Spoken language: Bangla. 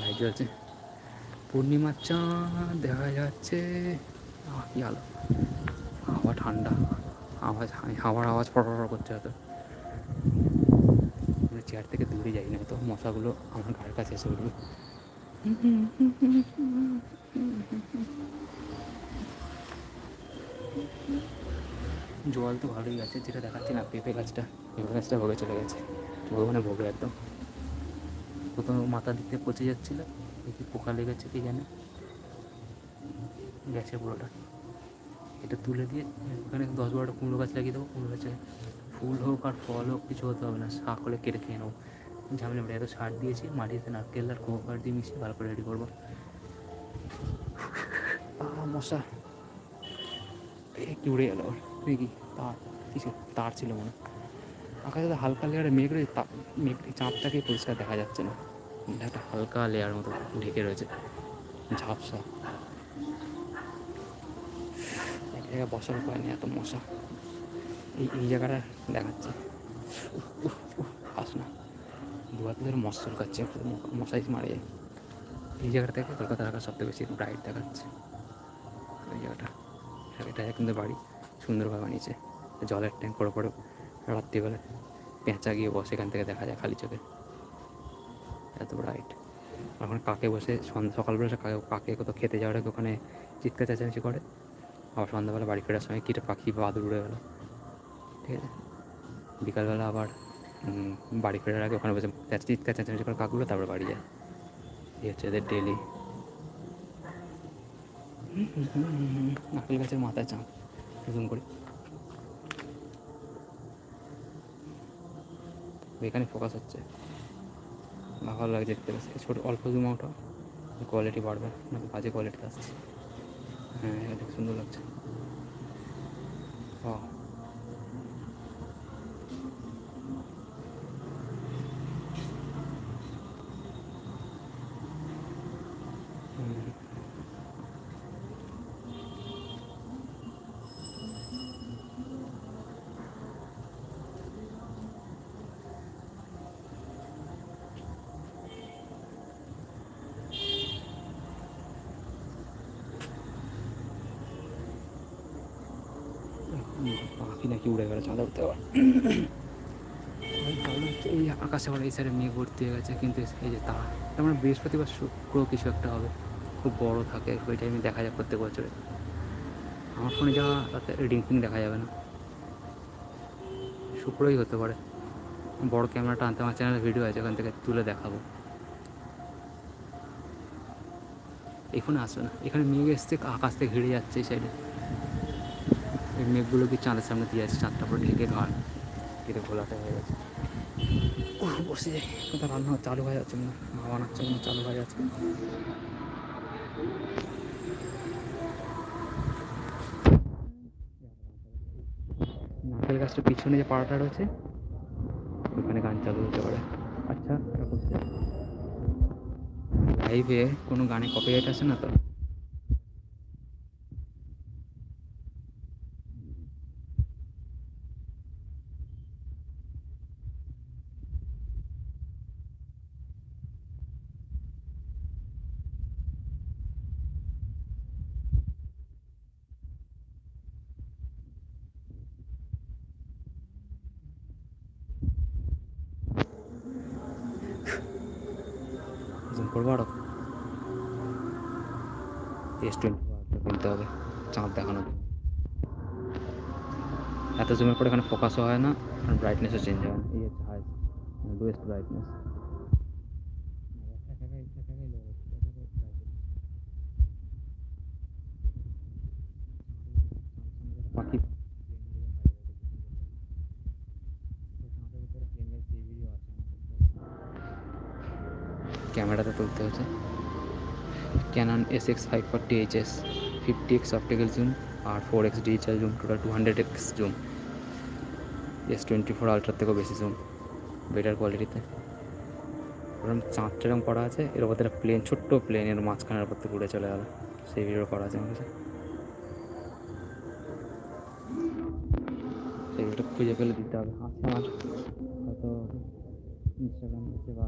লাইট জ্বলছে। পূর্ণিমার চাঁদ দেখা যাচ্ছে। আলো? হাওয়া ঠান্ডা। আওয়াজ হাওয়ার আওয়াজ ফটফট করছে হয়তো। আমরা চেয়ার থেকে দূরে যাই না তো, মশাগুলো আমার গায়ের কাছে এসে উঠবে। জল তো ভালোই আছে, যেটা দেখাচ্ছি না, পেঁপে গাছটা পেঁপে গাছটা ভোগে চলে গেছে। ভগবানে ভোগে একদম। প্রথমে মাথা দিতে পচে যাচ্ছিল দেখি পোকা লেগেছে কি জানে। গেছে পুরোটা। এটা তুলে দিয়ে এখানে দশ বারোটা কুমড়ো গাছ লাগিয়ে দেবো কুমড়ো গাছে ফুল হোক আর ফল হোক কিছু হতে হবে না শাক হলে কেটে খেয়ে নেব। ঝামেলা বেড়ে এত সার দিয়েছি মাটিতে নারকেল আর গোবর দিয়ে মিশিয়ে ভালো করে রেডি করব। মশা। কি উড়ে গেল দেখি তার কিছু তার ছিল মনে হয়। আকাশে তো হালকা লেয়ারে মেঘ রয়েছে মেঘ চাঁদটাকে পরিষ্কার দেখা যাচ্ছে না। একটা হালকা লেয়ার মতো ঢেকে রয়েছে। ঝাপসা। এক জায়গায় বসার উপায় নেই, এত মশা। এই এই জায়গাটা দেখাচ্ছে। আস না। দু হাতে ধরে মশা চুলকাচ্ছে মশাই মারে এই জায়গাটা থেকে কলকাতার আকাশ সবথেকে বেশি ব্রাইট দেখাচ্ছে। ওই জায়গাটা। এটা কিন্তু বাড়ি সুন্দরভাবে বানিয়েছে। জলের ট্যাঙ্ক করে পরে রাত্রিবেলা পেঁচা গিয়ে বসে এখান থেকে দেখা যায় খালি চোখে এত ব্রাইট ওখানে কাকে বসে সন্ধ্যা সকালবেলা কাকে কাকে কোথাও খেতে যাওয়ার আগে ওখানে চিৎকার চেঁচামেচি করে আবার সন্ধ্যাবেলা বাড়ি ফেরার সময় কিটা পাখি বা আদর উড়ে গেলো ঠিক আছে বিকালবেলা আবার বাড়ি ফেরার আগে ওখানে বসে চিৎকার চেঁচামেচি করে কাকগুলো তারপর বাড়ি যায় এই হচ্ছে এদের ডেলি নারকেল গাছের মাথায় চাঁদ নতুন করে এখানে ফোকাস হচ্ছে। ভালো লাগে দেখতে পাচ্ছি ছোটো, অল্প জুম আউট কোয়ালিটি বাড়বে, না বাজে কোয়ালিটি আসছে। হ্যাঁ এটা সুন্দর লাগছে। ও পাখি নাকি উড়ে গেল চাঁদা উঠতে কি এই আকাশে আবার এই সাইডে মেঘ ভর্তি হয়ে গেছে, কিন্তু এই যে তার তার মানে বৃহস্পতিবার শুক্র কিছু একটা হবে, খুব বড় থাকে, ওই টাইমে দেখা যায় প্রত্যেক বছরে। আমার ফোনে যাওয়া তাতে রিডিং ফিং দেখা যাবে না। শুক্রই হতে পারে। বড় ক্যামেরাটা আনতে আমার চ্যানেলে ভিডিও আছে, ওখান থেকে তুলে দেখাবো। এই ফোনে আসবে না। এখানে মেঘ এসছে, আকাশ থেকে ঘিরে যাচ্ছে এই সাইডে এই মেঘগুলো কি চাঁদের সামনে দিয়ে আছে চাঁদটা পুরো ঢেকে ঘাট কেটে ঘোলাটা হয়ে গেছে। বসে যাই। কোথাও রান্না চালু হয়ে যাচ্ছে না মা বানাচ্ছে হয় চালু হয়ে যাচ্ছে নারকেল গাছটার পিছনে যে পাড়াটা রয়েছে ওখানে গান চালু হতে পারে। আচ্ছা লাইভে কোনো গানে কপিরাইট আসে না তো জুম করব আরও এস টোয়েন্টি কিনতে হবে চাঁদ দেখানোর জন্য। এত জুমের পরে এখানে ফোকাসও হয় না, আর ব্রাইটনেসও চেঞ্জ হয় না। এই হচ্ছে হাই লোয়েস্ট ব্রাইটনেস ক্যামেরাতে তুলতে হচ্ছে Canon S X five forty H S fifty X optical zoom আর four X digital zoom total two hundred X zoom S twenty four আলট্রার থেকেও বেশি জুম বেটার কোয়ালিটিতে ওরকম চাঁদ যেরকম করা আছে, এর উপর একটা প্লেন ছোট্ট প্লেন এর মাঝখানের থেকে উড়ে চলে গেল। সেই ভিডিও করা আছে আমার কাছে খুঁজে পেলে দিতে হবে। আমার হয়তো ইনস্টাগ্রাম বা